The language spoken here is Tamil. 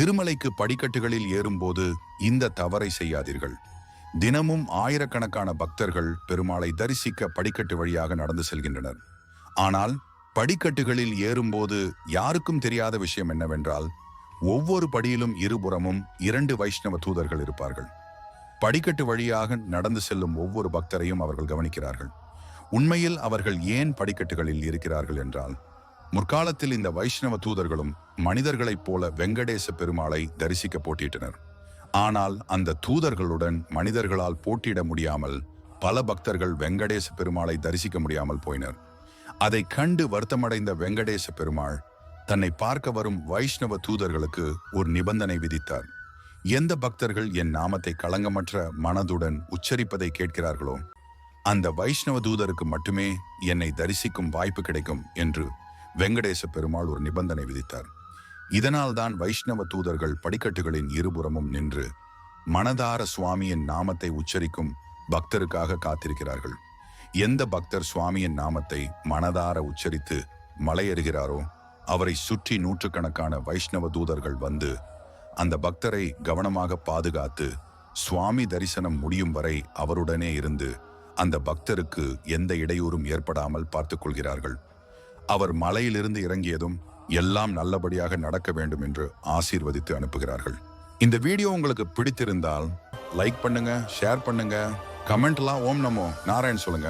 திருமலைக்கு படிக்கட்டுகளில் ஏறும்போது இந்த தவறை செய்யாதீர்கள். தினமும் ஆயிரக்கணக்கான பக்தர்கள் பெருமாளை தரிசிக்க படிக்கட்டு வழியாக நடந்து செல்கின்றனர். ஆனால் படிக்கட்டுகளில் ஏறும்போது யாருக்கும் தெரியாத விஷயம் என்னவென்றால் ஒவ்வொரு படியிலும் இருபுறமும் இரண்டு வைஷ்ணவ தூதர்கள் இருப்பார்கள். படிக்கட்டு வழியாக நடந்து செல்லும் ஒவ்வொரு பக்தரையும் அவர்கள் கவனிக்கிறார்கள். உண்மையில் அவர்கள் ஏன் படிக்கட்டுகளில் இருக்கிறார்கள் என்றால் முற்காலத்தில் இந்த வைஷ்ணவ தூதர்களும் மனிதர்களைப் போல வெங்கடேச பெருமாளை தரிசிக்க போட்டியிட்டனர். ஆனால் அந்த தூதர்களுடன் மனிதர்களால் போட்டியிட முடியாமல் பல பக்தர்கள் வெங்கடேச பெருமாளை தரிசிக்க முடியாமல் போயினர். அதை கண்டு வருத்தமடைந்த வெங்கடேச பெருமாள் தன்னை பார்க்க வரும் வைஷ்ணவ தூதர்களுக்கு ஒரு நிபந்தனை விதித்தார். எந்த பக்தர்கள் என் நாமத்தை களங்கமற்ற மனதுடன் உச்சரிப்பதை கேட்கிறார்களோ அந்த வைஷ்ணவ தூதருக்கு மட்டுமே என்னை தரிசிக்கும் வாய்ப்பு கிடைக்கும் என்று வெங்கடேச பெருமாள் ஒரு நிபந்தனை விதித்தார். இதனால்தான் வைஷ்ணவ தூதர்கள் படிக்கட்டுகளின் இருபுறமும் நின்று மனதார சுவாமியின் நாமத்தை உச்சரிக்கும் பக்தருக்காக காத்திருக்கிறார்கள். எந்த பக்தர் சுவாமியின் நாமத்தை மனதார உச்சரித்து மலையேறுகிறாரோ அவரை சுற்றி நூற்றுக்கணக்கான வைஷ்ணவ தூதர்கள் வந்து அந்த பக்தரை கவனமாக பாதுகாத்து சுவாமி தரிசனம் முடியும் வரை அவருடனே இருந்து அந்த பக்தருக்கு எந்த இடையூறும் ஏற்படாமல் பார்த்துக் கொள்கிறார்கள். அவர் மலையிலிருந்து இறங்கியதும் எல்லாம் நல்லபடியாக நடக்க வேண்டும் என்று ஆசீர்வதித்து அனுப்புகிறார்கள். இந்த வீடியோ உங்களுக்கு பிடித்திருந்தால் லைக் பண்ணுங்க ஷேர் பண்ணுங்க கமெண்ட்லாம் ஓம் நமோ நாராயண் சொல்லுங்க.